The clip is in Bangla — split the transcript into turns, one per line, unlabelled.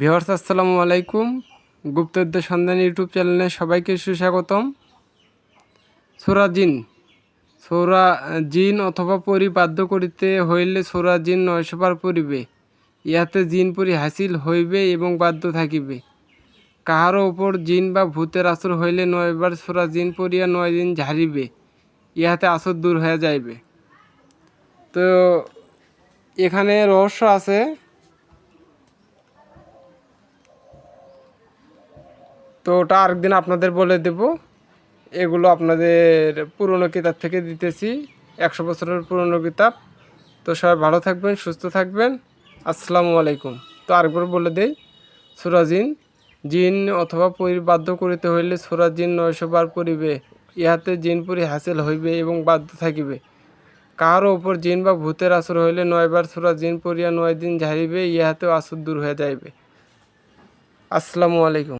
ভিওয়ার্স আসসালামু আলাইকুম। গুপ্তবিদ্যা সন্ধান ইউটিউব চ্যানেলে সবাইকে সুস্বাগতম। সোরা জিন সোরা জিন অথবা পরি বাধ্য করিতে হইলে সোরা জিন নয়শবার পরিবে ইহাতে জিন পরি হাসিল হইবে এবং বাধ্য থাকিবে। কাহারও ওপর জিন বা ভূতের আসর হইলে নয়বার সোরা জিন পড়িয়া নয় দিন ঝাড়িবে। ইহাতে আসর দূর হয়ে যাইবে। তো এখানে রহস্য আছে তো ওটা আরেকদিন আপনাদের বলে দেব। এগুলো আপনাদের পুরনো কিতাব থেকে দিতেছি, একশো বছরের পুরনো কিতাব। তো সবাই ভালো থাকবেন, সুস্থ থাকবেন। আসসালামু আলাইকুম। তো আরেকবার বলে দেই সুরাজিন জিন অথবা পরি বাধ্য করিতে হইলে সুরাজিন নয়শো বার পড়িবে। ইহাতে জিনপুরি হাসিল হইবে এবং বাধ্য থাকিবে। কাহারও ওপর জিন বা ভূতের আসর হইলে নয়বার সুরা জিন পড়িয়া নয় দিন ঝাড়িবে, ইহাতেও আসর দূর হয়ে যাইবে। আসসালামু আলাইকুম।